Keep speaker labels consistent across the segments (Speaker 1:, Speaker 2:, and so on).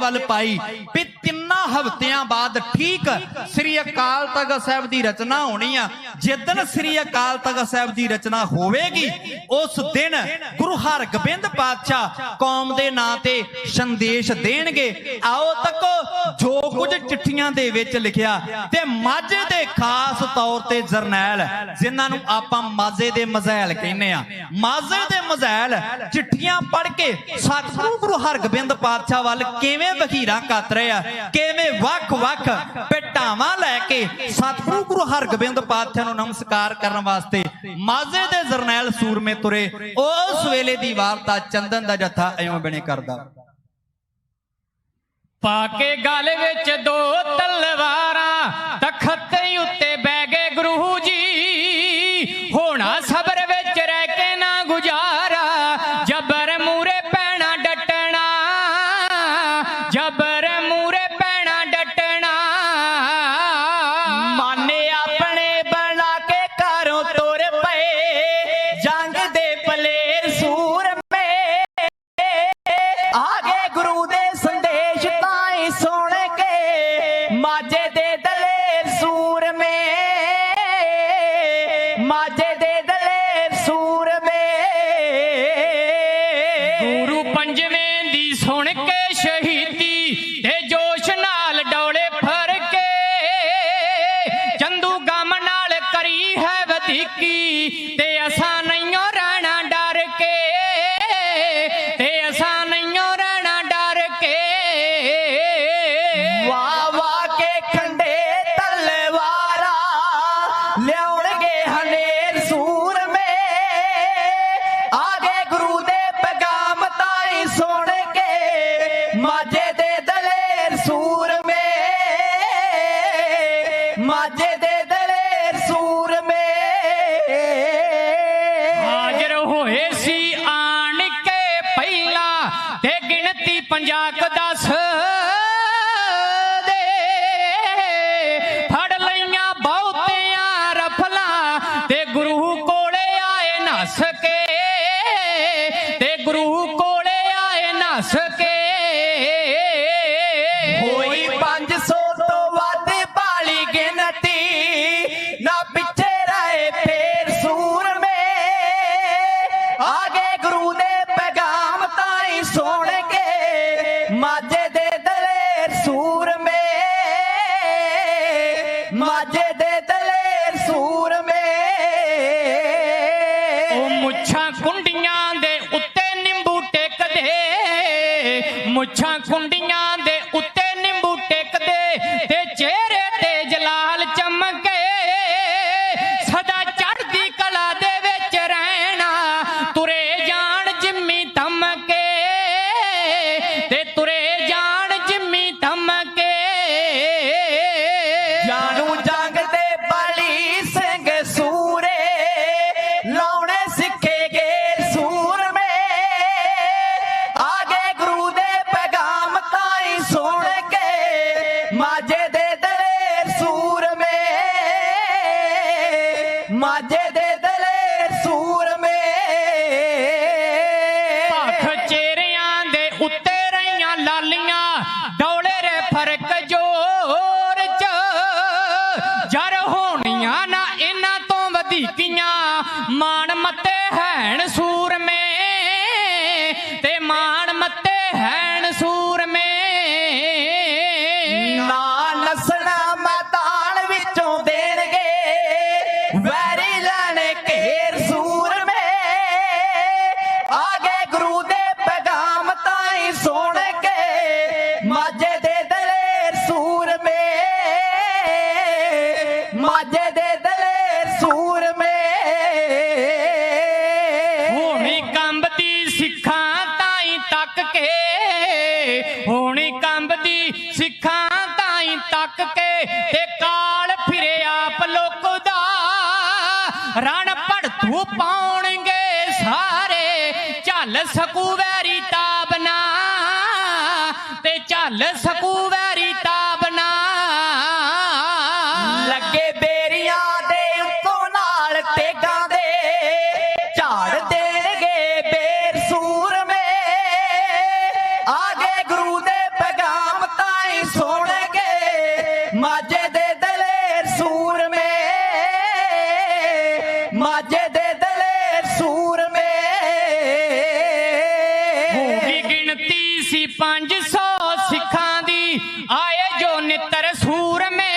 Speaker 1: ਵੱਲ ਪਾਈ। ਵੀ ਤਿੰਨਾਂ ਹਫ਼ਤਿਆਂ ਬਾਅਦ ਠੀਕ ਸ੍ਰੀ ਅਕਾਲ ਤਖਤ ਸਾਹਿਬ ਦੀ ਰਚਨਾ ਹੋਣੀ ਆ ਜਿੱਦਨ ਸ੍ਰੀ ਅਕਾਲ ਤਖਤ ਸਾਹਿਬ ਦੀ ਰਚਨਾ ਹੋਵੇਗੀ, ਉਸ ਦਿਨ ਗੁਰੂ ਹਰਗੋਬਿੰਦ ਪਾਤਸ਼ਾਹ ਕੌਮ ਦੇ ਨਾਂ ਤੇ ਸੰਦੇਸ਼ ਦੇਣਗੇ। ਆਓ ਤੱਕੋ, ਜੋ ਕੁਝ ਚਿੱਠੀਆਂ ਦੇ ਵਿੱਚ ਲਿਖਿਆ ਤੇ ਮਾਝੇ ਦੇ ਖਾਸ ਤੌਰ ਤੇ ਜਰਨੈਲ, ਜਿਨ੍ਹਾਂ ਨੂੰ ਆਪਾਂ ਮਾਝੇ ਦੇ ਮਜ਼ੈਲ ਕਹਿੰਦੇ ਆ। ਮਾਝੇ ਦੇ ਮਜ਼ੈਲ ਚਿੱਠੀਆਂ ਪੜ੍ਹ ਕੇ ਸਤਿਗੁਰੂ ਗੁਰੂ ਹਰਗੋਬਿੰਦ ਪਾਤਸ਼ਾਹ ਵੱਲ ਕਿਵੇਂ ਵਖੀਰਾ ਕੱਤ ਰਹੇ ਆ ਕਿਵੇਂ ਵੱਖ-ਵੱਖ ਭੇਟਾਵਾਂ ਲੈ ਕੇ ਸਤਿਗੁਰੂ ਗੁਰੂ ਹਰਗੋਬਿੰਦ ਪਾਤਸ਼ਾਹ ਨੂੰ ਨਮਸਕਾਰ ਕਰਨ ਵਾਸਤੇ ਮਾਝੇ ਦੇ ਜਰਨੈਲ ਸੂਰਮੇ ਤੁਰੇ, ਉਸ ਵੇਲੇ ਦੀ ਵਾਰਤਾ ਚੰਦਨ ਦਾ ਜੱਥਾ ਐਵੇਂ ਬਣੇ ਕਰਦਾ।
Speaker 2: ਪਾ ਕੇ ਗਲ ਵਿੱਚ ਦੋ
Speaker 3: ਕੇ ਮਾਝੇ ਮਾਝੇ ਦੇ ਦਲੇਰ ਸੂਰਮੇ
Speaker 2: ਹਾਜ਼ਰ ਹੋਏ ਸੀ ਆਣ ਕੇ ਪਹਿਲਾ ਤੇ ਗਿਣਤੀ 50 10
Speaker 3: ਮਾਝੇ ਦੇ ਦਲੇਰ ਸੂਰਮੇ।
Speaker 2: ਉਹ ਮੁੱਛਾਂ ਕੁੰਡੀਆਂ ਦੇ ਉੱਤੇ ਨਿੰਬੂ ਟੇਕਦੇ। ਮੁੱਛਾਂ ਕੁੰਡੀਆਂ ਦੇ ਉੱਤੇ ਨਿੰਬੂ ਟੇਕਦੇ ਤੇ ਚਿਹਰੇ ਤੇ ਜਲਾਲ ਚਮਕੇ। ਸਦਾ ਚੜ੍ਹਦੀ ਕਲਾ ਦੇ ਵਿੱਚ ਰਹਿਣਾ, ਤੁਰੇ
Speaker 3: ਕੇ ਦੇ ਦਲੇਰ ਸੂਰਮੇ ਮਾਜੇ ਦੇ ਦਲੇਰ ਸੂਰਮੇ
Speaker 2: ਭੱਖ ਚਿਹਰਿਆਂ ਦੇ ਉੱਤੇ ਰਹੀਆਂ ਲਾਲੀਆਂ, ਡੋਲੇ ਰੇ ਫ਼ਰਕ ਜੋਰ ਚ। ਜਰ ਹੋਣੀਆਂ ਨਾ ਇਹਨਾਂ ਤੋਂ ਵਧੀਕੀਆਂ, ਮਾਣ ਮਤੇ ਹੈਣ ਸੂਰਮੇ
Speaker 3: ਵੈਰੀ ਲੈਣੇ ਘੇਰ ਸੂਰਮੇ ਆਗੇ ਗੁਰੂ ਦੇ ਪੈਗਾਮ ਤਾਈ ਸੁਣ ਕੇ ਮਾਝੇ ਦੇ ਦਲੇਰ ਸੂਰਮੇ ਮਾਝੇ ਦੇ ਦਲੇਰ ਸੂਰਮੇ
Speaker 2: ਹੋਣੀ ਕੰਬਦੀ ਸਿੱਖਾਂ ਤਾਈ ਤੱਕ ਕੇ ਸਕੂ ਵੈਰੀ ਤਾਬਨਾ ਤੇ ਝੱਲ ਸਕੂ ਵੈਰੀ ਤਾਬਨਾ।
Speaker 3: ਲੱਗੇ ਬੇਰੀਆਂ ਦੇ ਉੱਤੋਂ ਨਾਲ ਤੇਗਾਂ ਦੇ, ਝਾੜ ਦੇਣਗੇ ਬੇਰ ਸੂਰਮੇ। ਆਗੇ ਗੁਰੂ ਦੇ ਪੈਗਾਮ ਤਾਈ ਸੋਣਗੇ ਮਾਜੇ ਦੇ
Speaker 2: ਗਿਣਤੀ ਸੀ 500 ਸਿੱਖਾਂ ਦੀ। ਆਏ ਜੋ ਨਿੱਤਰ ਸੂਰ ਮੇ,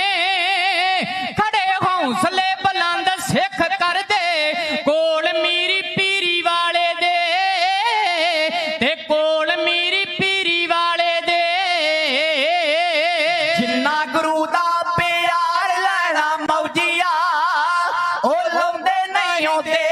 Speaker 2: ਖੜੇ ਹੌਸਲੇ ਬਲੰਦ ਸਿੱਖ ਕਰਦੇ। ਕੋਲ ਮੀਰੀ ਪੀਰੀ ਵਾਲੇ ਦੇ, ਤੇ ਕੋਲ ਮੀਰੀ ਪੀਰੀ ਵਾਲੇ ਦੇ।
Speaker 3: ਜਿੰਨਾ ਗੁਰੂ ਦਾ ਪਿਆਰ ਲੈਣਾ ਮੌਜੀਆ, ਉਹ ਲੰਦੇ ਨਹੀਂ ਹੁੰਦੇ